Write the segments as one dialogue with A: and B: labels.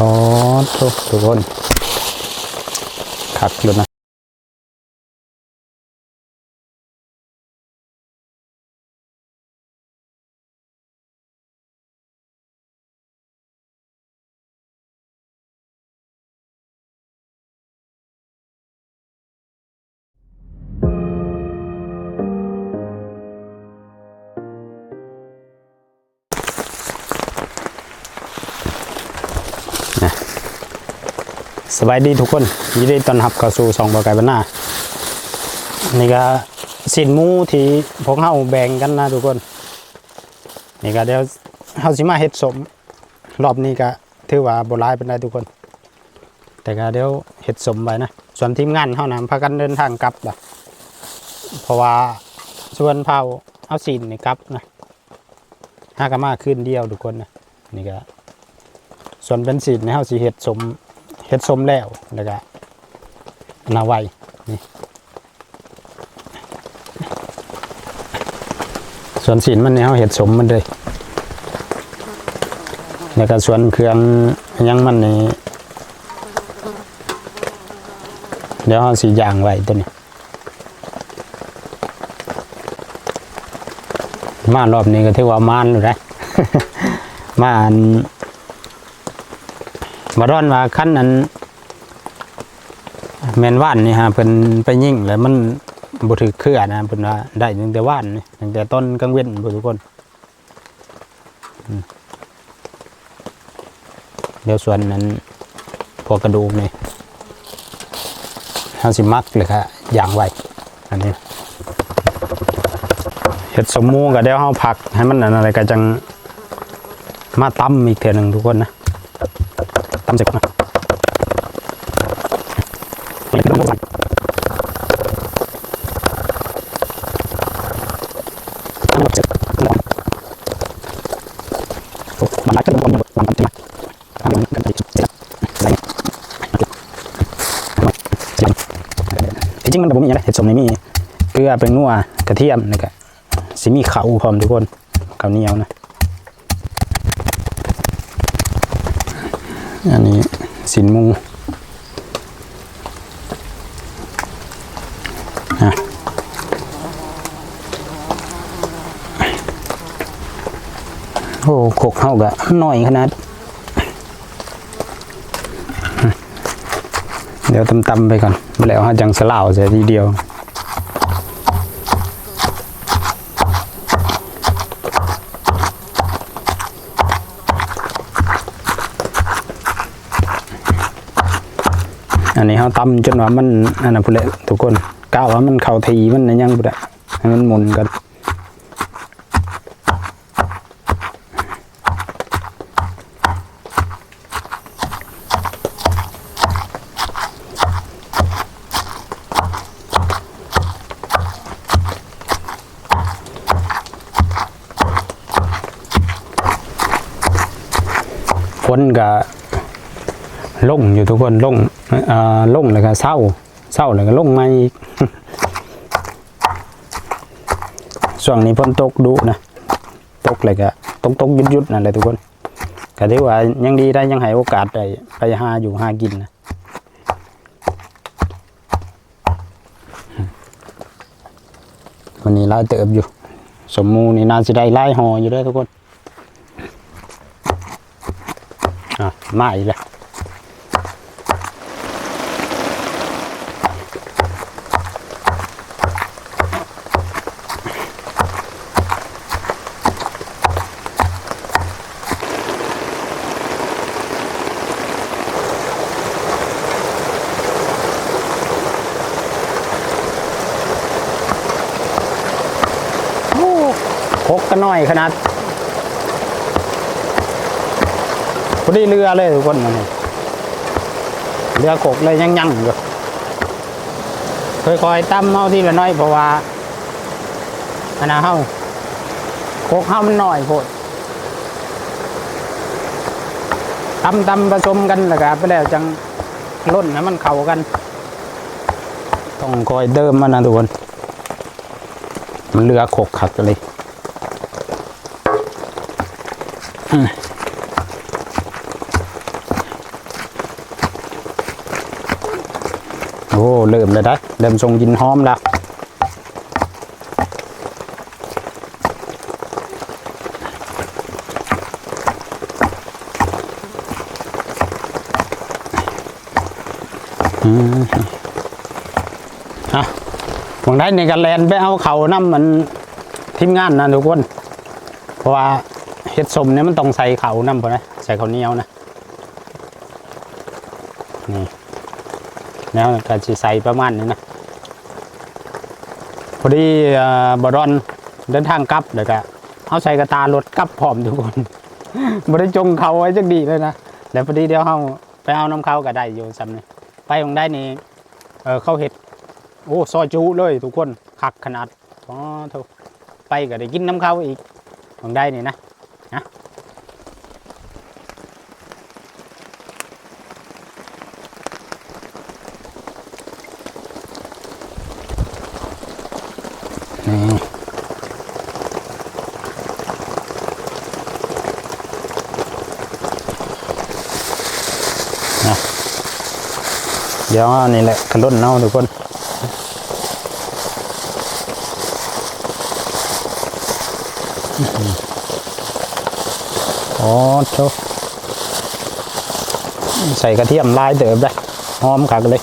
A: อ๋อทุกทุกคนขักอยู่นะ บายดีทุกคนยินดีต้อนรับเข้าสู่สองบอไก่บ้านหน้านี่ก็สินมูที่พวกเฮาแบ่งกันนะทุกคนนี่ก็เดี๋ยวเฮาสิมาเฮ็ดสมรอบนี้ก็ถือว่าบ่หลายเป็นได้ทุกคน แต่ก็เดี๋ยวเฮ็ดสมไปนะส่วนทีมงานเฮานะพากันเดินทางกลับล่ะเพราะว่าส่วนเผาเอาสินนี่กลับนะหากนมาคืนเดียวทุกคนนะนี่ก็ส่วนเป็นสินในเฮาสิเฮ็ดสม เฮ็ดส้มแล้วแล้วก็นาไว้นี่ส่วนศีลมันเนี่ยเฮ็ดสมมันเลยแล้วก็ส่วนเครื่องยังมันนี่เดี๋ยวเอาสีย่างไว้ตัวนี้มารอบนี้ก็ถือว่ามานเลยนะ มาอัน มาร้อนว่าขั้นนั้นแมนว่านนี่ฮะเพิ่นไปยิ่งแล้วมันบ่ถือเครือนะเพิ่นว่าได้ตั้งแต่ว่านนี่ตั้งแต่ต้นกลางเว้นทุกคนเดี๋ยวส่วนนั้นพวกกระดูกนี่เฮาสิมักเลยค่ะอย่างไวอันนี้เฮ็ดสมมูก็เดี๋ยวเฮาผัก ให้มันอะไรก็จังมาตำอีกเทื่อหนึงทุกคนนะ ตำเสร็จนะนี่คือต้องสั่งตำเสร็จนอนโอ้มันหลายขึ้นบนบนบนใช่ไหมตำมันกันไปเสร็จใส่เสียงที่จริงมันแบบนี้นะเห็ดสมนี่มีเกลือเป็นนัวกระเทียมนะครับสิมีเขาพร้อมทุกคนเขาวเหนียวนะ อันนี้สินมูอะโอ้ขกเข้ากะหน่อยขนาด เดี๋ยวตำๆไปก่อนแล้วฮะจังสลาวเสียทีเดียว อันนี้เขาตำจนว่ามันอันนั้นพุ่นแหละทุกคนก้าวว่ามันเข้าทีมันนั่นยังพุ่นแหละให้มันหมุนกันฝนก็ลงอยู่ทุกคนลงเอ่อ ลงแล้วก็เศร้าเศร้าแล้วก็ลงมาอีกช่วงนี้ฝนตกดุนะตกเลยก็ตกตกยุดยุดนั่นแหละทุกคนก็ถือว่ายังดีได้ยังให้โอกาสได้ไปหาอยู่หากินนะวันนี้ไล่เติบอยู่ สมมูนี่น่าจะได้ไล่หออยู่ด้วยทุกคนอะมาอีกแล้ว ขนาดพอดีเรือเลยทุกคนมันเรือกกเลยยังยังอยู่ค่อยๆตั้มเฮาทีละน้อยเพราะว่าอันนะเฮาโคกเฮามันน้อยโพดตำตำผสมกันแล้วก็ไปแล้วจังล้นให้มันเข้ากัน ต้องคอยเดิมมันนะทุกคน มันเรือขกขักเลย โอ้เริ่มเลยได้เริ่มทรงยินหอมแล้วะหวังได้ในการแลนไปเอาเขาน้ำมันทีมงานนะทุกคน เพราะว่า เห็ดสมเนี่ยมันต้องใส่เขาน้ำพอนะใส่เขาเหนียวนะนี่แล้วก็จะใส่ประมาณนี้นะพอดีบอดอนเดินทางกลับเลยวก็เอาใส่กระตารถกลับพร้อมทุกคนบริจงเขาไว้จักดีเลยนะแล้วพอดีเดี๋ยวเขาไปเอาน้ำเขาก็ได้อยู่ซ้ำนี่ไปของได้นี่เออเขาเห็ดโอ้ซอยจูเลยทุกคนคักขนาดอ๋อเท่าไปก็ได้กินน้ำเขาอีกของได้นี่นะ นะนี่นะเดี๋ยวอันนี่แหละขลุ่นเนาะทุกคน อ๋อโชใส่กระเทียมลายเติมได้หอมคักเลย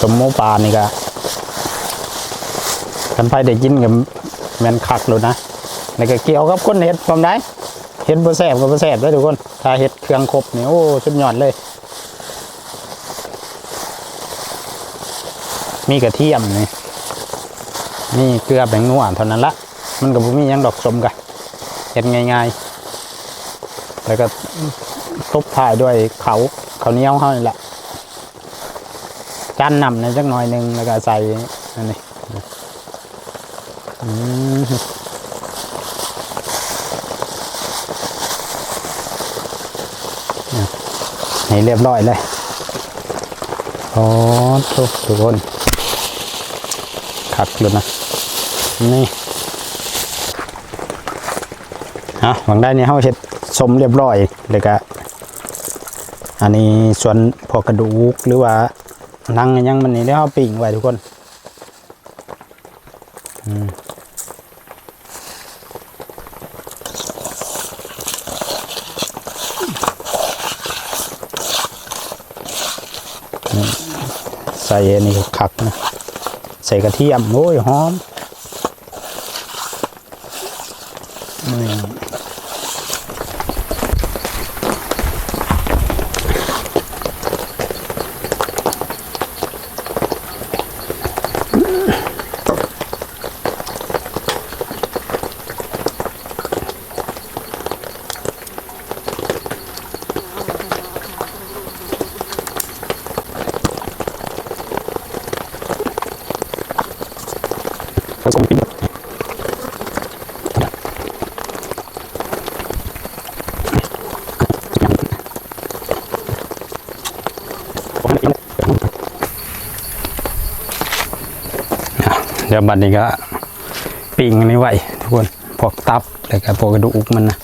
A: สมมูปลานี่ก็กันไปได้กินกับแมนคักเลยนะแล้วก็เกี่ยวกับคนเห็ดความได้เห็ดบ่แสบกับบ่แสบด้วยทุกคน ถ้าเห็ดเครื่องครบนี่โอ้สุดยอดเลย มีกระเทียมนี่มีเกลือแบ่งนัวเท่านั้นละ มันก็บ่มียังดอกสมกันเห็ดง่ายๆ แล้วก็ตบท้ายด้วยเขาเขาเนียวเขานี่แหละจานนำในจักหน่อยหนึ่งแล้วก็ใส่อันนี้อืมให้เรียบร้อยเลย โอ้ทุกทุกคน คักเลยนะนี่ฮะหวังได้เนี่ยเขาเช็ดสมเรียบร้อยเลยก็อันนี้ส่วนพวกระดูกหรือว่านังยังมันนี่ได้เขาปิ่งไว้ทุกคนอืมใส่อันนี้คักนะ ใส่กระเทียมโอ้ยหอมนี่ เดี๋ยวบัดนี้ก็ปิ้งอันนี้ไว้ทุกคนพวกตับแล้วก็พวกกระดูกมันนะ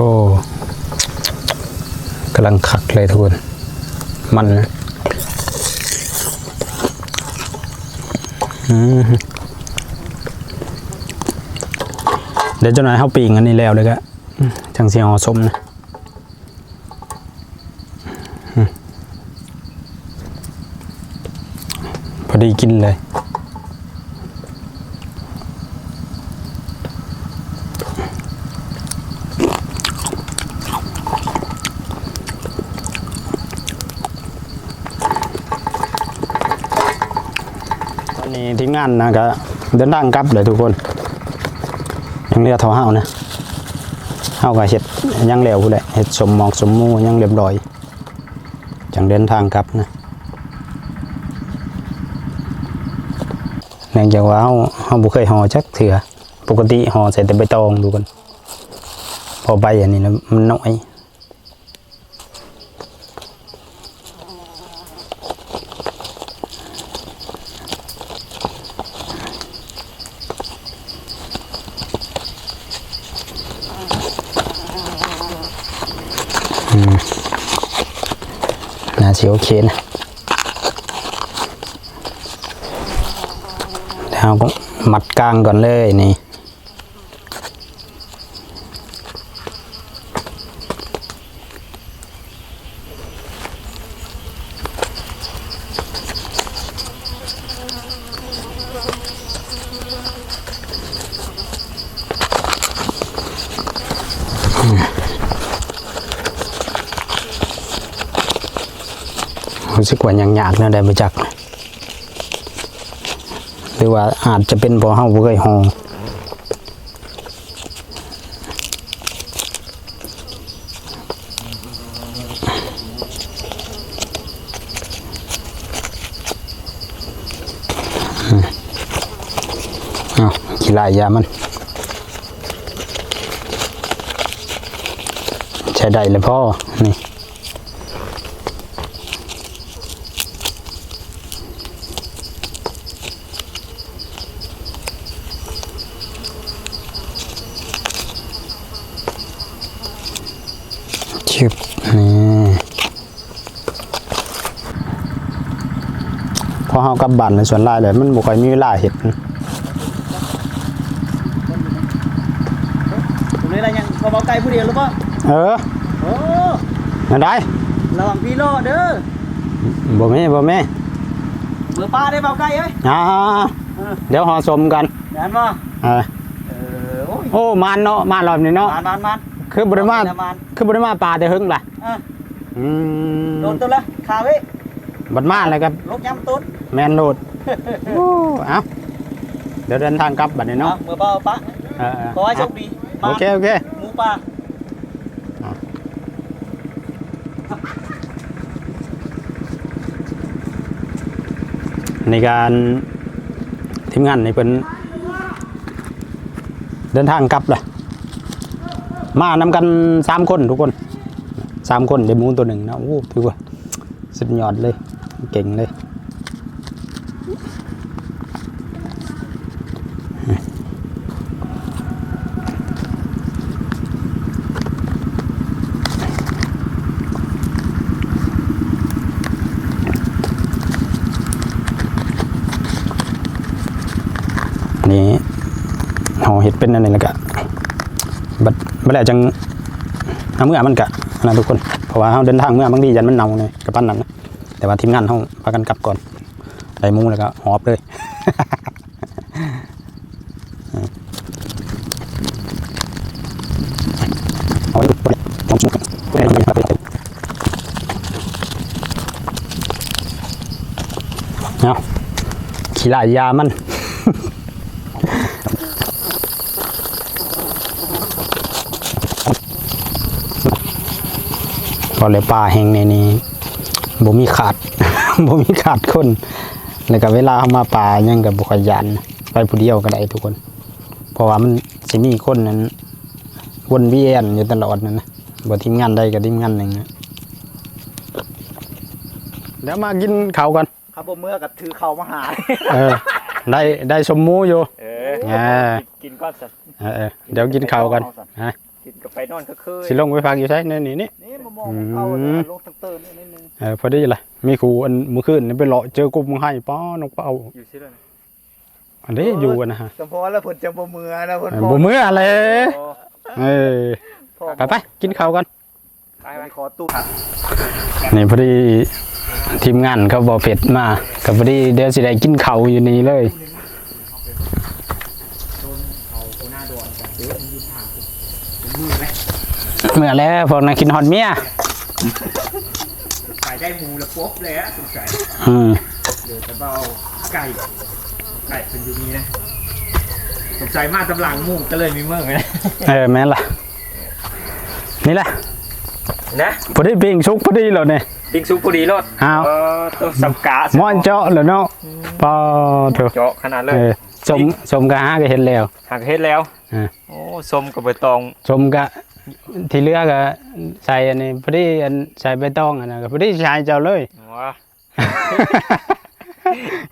A: โอ้ กำลังคักเลยทุกคน มันนะเดี๋ยวเจ้าน่อยเข้าปีงอันนี้แล้วเลยก็จังเสียงหอสมนะพอดีกินเลยานนะก็เดินทางกลับเลยทุกคน ยังเรียกเท่าเฮานะเฮาก็เห็ดยังเหลวผู้ใดเห็ดสมหมอกสมมูยังเรียบร้อย จังเดินทางกลับนะเนื่งจาว่าเฮาเฮาบ่เคยห่อจักเถื่อปกติห่อใส่แต่ใบตองดูกันพอใบอันนี้นะมันน้อย จะโอเคนะแล้วก็มัดกลางก่อนเลยนี่ รู้ สึกว่ายังยากนะได้มาจากหรือว่าอาจจะเป็นเพราเฮาบ่เคยห่ออืมเอาขี้ลายยามัน ใช้ได้เลยพ่อนี่ ชึบนี่พอเฮากลั บบ้านในส่วนหลายเลยมันบ่ค่อยมีเวลาเฮ็ด
B: ตรงนี้อะไรยังพอเบาไก่ผู้เดียวหรือเปล่า
A: เออ
B: โอ้
A: นั่นได้
B: ระวังพี่โลเด้อ
A: บ่แม่บ่แม่
B: เบื่อป้าได้เบาไก่เอ้ย
A: อ่า
B: เออ
A: เดี๋ยวห่อสมกัน
B: เดี๋ยวอันบ่
A: เออ
B: เออโอ้ย
A: โอ้มานเนาะมานรอบนี้เนาะ
B: มานมานมาน
A: คือบ่ได้มา
B: มาน
A: คือบ่ได้มาป่าแต่หึงล่ะ
B: เออ
A: อืม
B: โดนตัวละขาเว้ย
A: บัดมาแล้วครับ
B: ลกย้ำตุ้น
A: แม่นโลดโอ้เอ้าเดี๋ยวเดินทางกลับบัดนี้
B: เนาะ
A: เนาะ
B: เมื่อเบาปะ
A: เออ
B: ขอให้โชคดี
A: โอเคโอเค
B: หมูป่า
A: ในการทีมงานในเป็นเดินทางกลับเลยมานำกันสามคนทุกคนสามคนเดหมูตัวหนึ่งนะโอ้ถือว่าสุดยอดเลย เก่งเลย นี่ เราเห็ดเป็นอันนี้แล้วก็บัดเมื่อไหร่จังเอาเมื่อมันกะนะทุกคน เพราะว่าเราเดินทางเมื่อบางทียันมันเน่าเลยกับปั้นนั้นนะแต่ว่าทีมงานเราพากันกลับก่อนได้มุ้งแล้วก็หอบเลยเอาไว้ดูเอามุ้งกันเอาขี้ลายยามัน ก็เลยป่าแห่งในนี้บ่มีขาดบ่มีขาดคนแล้วก็เวลาเขามาป่ายังกับบุคอยานไปผู้เดียวก็ได้ทุกคน เพราะว่ามันสิมีคนนั้นวนเวียนอยู่ตลอดนั่นนะบ่ทีมงานใดกับทีมงานหนึ่งนะเดี๋ยวมากินข้าวกัน
B: ครับผมเมื่อกับถือเข่ามาหา
A: เออได้ได้สมหมูอยู่
B: เอ
A: อ
B: กินก้อนสัตว์
A: เออเออเดี๋ยวกินข้าวกันฮะ
B: กินกับไปนอนก็เคย
A: สิลงไปฟังอยู่ใช่นี่นี่นี่
B: นี่มามองเอาเลยลงตั้งเติมนิดนึง
A: เออพอดีเลยมีครูอันเมื่อคืนนี่ไปเลาะเจอกลุ่มให้ป้อนกเป้า
B: อยู่ที่นั่น
A: อันนี้อยู่กันนะฮะ
B: สมพรแล้วผลจะบ่มือนะผล
A: เออบ่มืออะไรเออ
B: พ่อ
A: ไปไปกินข้าวกัน
B: ไปไปขอตู้
A: นี่พอดีทีมงานเขาบอกเผ็ดมากับพอดีเดี๋ยวสิได้กินข้าวอยู่นี่เลย เมื่อแล้วพวกนักกินฮอตเมีย
B: ไปได้หมูแล้วปุ๊บเลยอะสงสัย
A: อืม
B: เดี๋ยวจะเบาไก่ไก่เป็นอยู่นี่นะสงสัยมาตำหลังหมูก็เลยมีเมื่อไง
A: เออแม่นล่ะ นี่แหละ
B: นะ
A: พอดีปิ้งชุกพอดีแล้วเนี่ย
B: ปิ้งซุปปุรีรส
A: อ้าว
B: เออตัวสับกะ
A: หมอนเจาะแล้วเนาะพอเถอะ
B: เจาะขนาดเล
A: เอยอสมสมกะหาก็เห็นแล้ว
B: หักเฮ็ดแล้ว
A: อ่า
B: โอ้ส้มกับใบตอง
A: สมกะ ที่เหลือก็ใส่อันนี้พอดีอันใส่ใบตองอันนั้นก็พอดีใช้เจ้าเลย
B: ว้า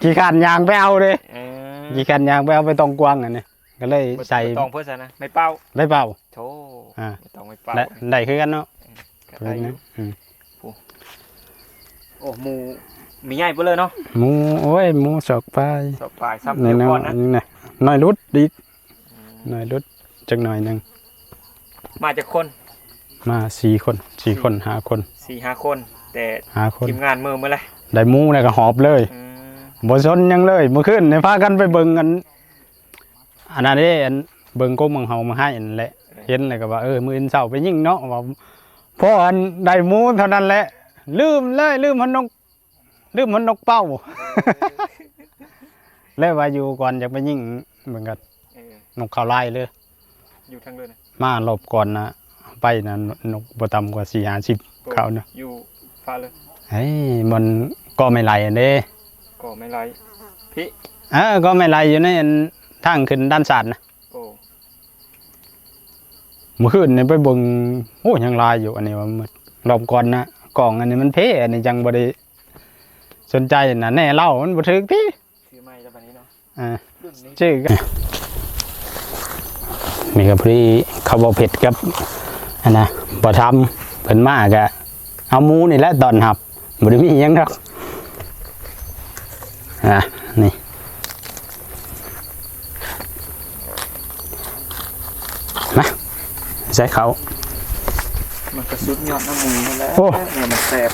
A: กี่ขันยางไปเอาเลย
B: เออ
A: กี่ขันยางไปเอาไปตองกวางอันนี้ก็เลยใส่
B: ใบตองเพื่อซะนะไม่เป้า
A: ได้เปล่า
B: โธ
A: อ่า
B: ไม่ต้องไม่เป้า
A: และได้คือกันเนาะ
B: ก็ได้อยู่
A: อืม
B: โอ้หมูมีใหญ่ไปเลยเนาะ
A: หมูโอ้ยหมูสอกไป
B: สบปลายซ้ำ
A: ใน
B: เดี๋ยว
A: น้อ
B: ก่อยนนะ
A: นี่นะน้อยรุดดิน้อยรุดจักหน่อยหนึง
B: มาจากคน
A: มาสี่คนสี่คนหาคน
B: สี่ห้าคน แต่
A: หาคน
B: ทีมงานมือเมื่อไร
A: ได้หมูแล้วก็หอบเลย
B: อืม
A: บ่สนหยังเลยเมื่อคืนเนี่ยพากันไปเบิ่งกันอันนั้นเด้อันเบิ่งกบมังเฮามาให้นั่นแหละเห็นแล้วก็ว่าเออมื้ออื่นเช้าไปยิงเนาะว่าพออันได้หมูเท่านั้นแหละ ลืมเลยลืมมันนก ลืมมันนกเป้าแล้วว่าอยู่ก่อนอยากไปยิงเหมือนกัน
B: เออน
A: กเขาไล่เลย
B: อยู่ทางเดินนะ
A: มาหลบก่อนนะไปนะนกบ่ต่ำกว่า4 50เขานะ
B: อยู่ฟ้าเลย
A: เฮ้ยมันก็ไม่ไหลอันเด้
B: ก็ไม่ไรพี่
A: เออก็ไม่ไหลอยู่ในอันทางขึ้นด้านสันนะ
B: โอ้
A: เมื่อคืนนี่ไปเบิ่งโอ้ยังลายอยู่อันนี้ว่ามันรอบก่อนนะกล่องอันนี้มันเพ่อันนี้จังบ่ได้สนใจนะแน่เล่ามันบ่ถึกติ
B: ชื่อไม่แล้วบันนี้เนาะ
A: อ่า
B: รุ่น นี้
A: ชื่อก็มีกับพี่เขาบ่เผ็ดกับอันนะบ่ทำเพิ่นมาก็เอาหมูนี่แหละตอนหับบ่ได้มีหยังดอกอะนี่มาใส่เขา
B: มันกระสุดยอดน้ำมูนั่นแหละ
A: โอ้
B: เนี่ยมันแสบ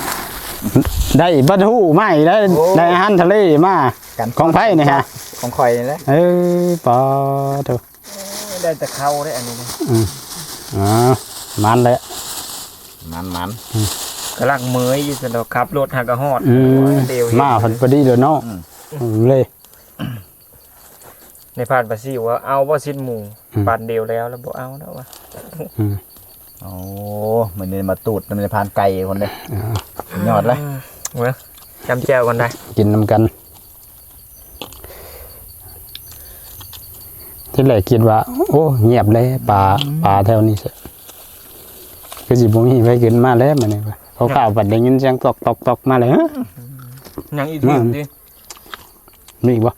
A: ได้ปลาทูใหม่ได้
B: โอ้
A: ได้อาหารทะเลมา
C: กัน
A: ของไผ่นี่ฮะ
C: ของข่อยนี่แหละ
A: เออปลาทู
B: ได้แต่เข้าได้อันนี้นะ
A: อ๋อมันเลย
C: มันมัน
B: กระลักเมยอยู่สำหรับขับรถหากระหอด
A: อืม
B: เดียวเห็น
A: มาพอดีเดี๋ยวเนาะอืมเลย
B: ในผ่านภาษีว่าเอาบ่สิ้นหมู
A: อืม
B: ปานเดียวแล้วแล้วบ่เอาแล้ววะ
C: โอ้มันนี่มาตูดมันจะพานไก่คนเลยยอดเลย
B: เว้ยจำแจวกันได้
A: กินน้ำกัน ที่แรกคิดว่า โอ้ เงียบเลยปลาปลาแถวนี้สิคือสิบ่มีไปกินมาแล้วมันนี่ว่าเขาข่าวปัดได้ยินเสียงตอกตอกตอกมาเลยฮะ
B: ยังอีก
A: อื
B: ที
A: ม
B: ดิ
A: มีอีกบ่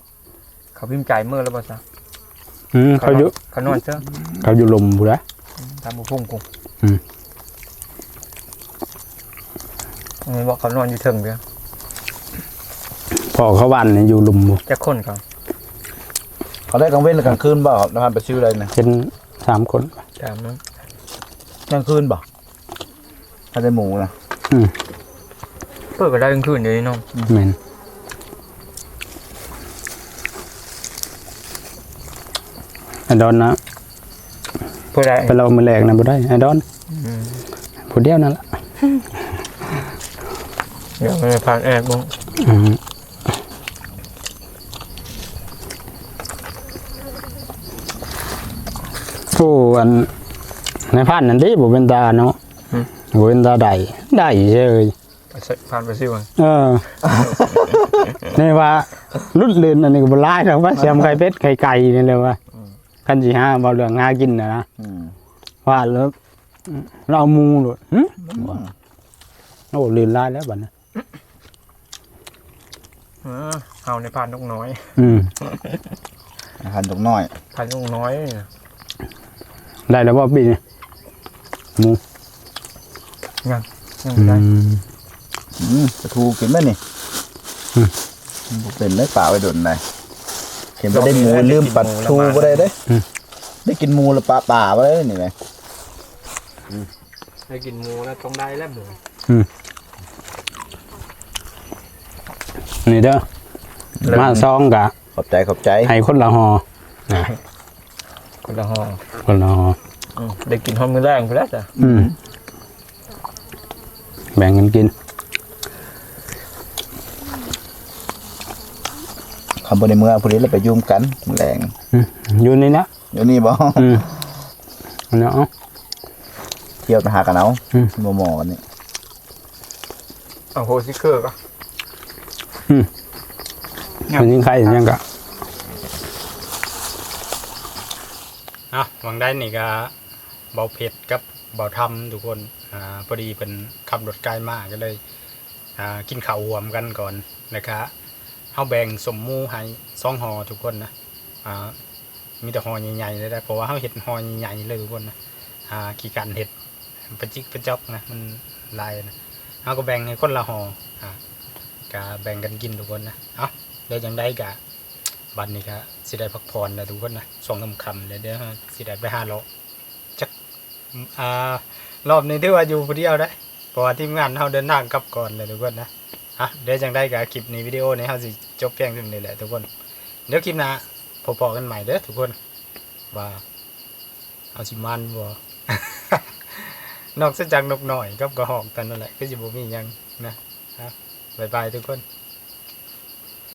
B: เขาพิมพ์จ่ายมือแล้วบ่ซะ
A: อืมเขาอยู่
B: เขานอนเช้า
A: เขาอยู่ลมบุระ
B: ตามบุพุ่งกู
A: อืม
B: มันบอกเขานอนอยู่เทิงเด้อ
A: พอเขาวันนี่อยู่ลมบุ
B: จะคนเขา
C: เขาได้กลางเว้นหรือกลางคืนบ่ครับน้ำพันไปซื้ออะไรนะ
A: เป็นสามคน
B: ตามนั้น
C: กลางคืนบ่ถ้าได้หมูนะ
B: เปิดก็ได้กลางคืนอยู่นี่น้อง
A: เหม็นไอ้ดอนนะ
B: เพื่อได้
A: ไปเรามือแรกนะบ่ได้ไอ้ดอน
B: อืม
A: ผู้เดียวนั่นแหละ
B: เดี๋ยวมันจะผ่านแอบบ้ง
A: อืม ผู้อันในพันนั่นดิบ่เป็นตาเนาะบ่เป็นตาได้ได้เฉย
B: ผ่านไปสิวัง
A: เออนี่ว่ารุ่นลื่นอันนี้ก็บ่ร้ายหรอกว่าแซมไข่เป็ดไข่ไก่นี่เลยว่าคันสิหาบ่เรื่องหากินน่ะนะ
C: อืม
A: ว่าแล้วเราเอาหมูโลดหึโอ้ลื่นลายแล้วบัดนี้
B: เออเอาในผ่านนกน้อย
A: อืม
C: อาหารตกน้อย
B: ผ่านนกน้อย
A: ได้แล้วบ่ปีนี้หมู
B: ยังไม่ได้
C: อืมปลาทูกินไหมนี่บ่เป็นเลยป่าไปโดนไหนเห็นไปได้หมูลืมปลาทูบ่ได้เด้ได้กินหมูแล้วปลาป่าบ่ได้นี่ไง
B: ได้กินหมูแล้วต้องได้แล้วหมู
A: นี่เด้อมาซองกะ
C: ขอบใจขอบใจ
A: ให้คนละห่อนะ
B: คนละห่อ
A: คนละห่อ
B: อืมได้กินห้องมือแรงไปแล้วจ้ะ
A: อืมแบ่งกันกิน
C: คำบนในเมืองพวกนี้เราไปยุ่มกันแรง
A: อืมอยู่นี่นะ
C: เดี๋ยวนี้บ่
A: อืมเอาเนาะ
C: เที่ยวไปหากันเอา
A: อืม
C: หมอหมอกันนี่
B: เอาโฮซิเคอร์ก็
A: มันยิงใครยังกะ อะวังได้นี่ก็เบาเผ็ดกับเบาทำทุกคนอ่าพอดีเป็นขับรถไกลมากก็เลยอ่ากินข้าวรวมกันก่อนนะครับเฮาแบ่งสมมูให้สองหอทุกคนนะอ่ามีแต่หอใหญ่ๆเลยนะเพราะว่าเฮาเห็ดหอใหญ่ๆเลยทุกคนนะอ่าขี้กันเห็ดประจิกประจอกนะมันลายนะเฮาก็แบ่งให้คนละห่ออ่ากะแบ่งกันกินทุกคนนะเอ้าเดี๋ยวจังได้กะ บันนี้ก็สิได้พักผ่อนแล้วทุกคนนะสองคำคำแล้วเดี๋ยวสิได้ไปหาเลาะจักอ่ารอบนี้ถือว่าอยู่คนเดียวได้เพราะว่าทีมงานเราเดินทางกลับก่อนเลยทุกคนนะอะเดี๋ยวจังได้กะคลิปนี้วิดีโอนี้เราสิจบเพียงเท่านี้แหละทุกคนเดี๋ยวคลิปหน้าพบๆกันใหม่เด้อทุกคนว่าเอาสิมันบ่นอกจากนกหน่อยกับกระหอกกันนั่นแหละก็จะบ่มียังนะฮะบ๊ายบายทุกคน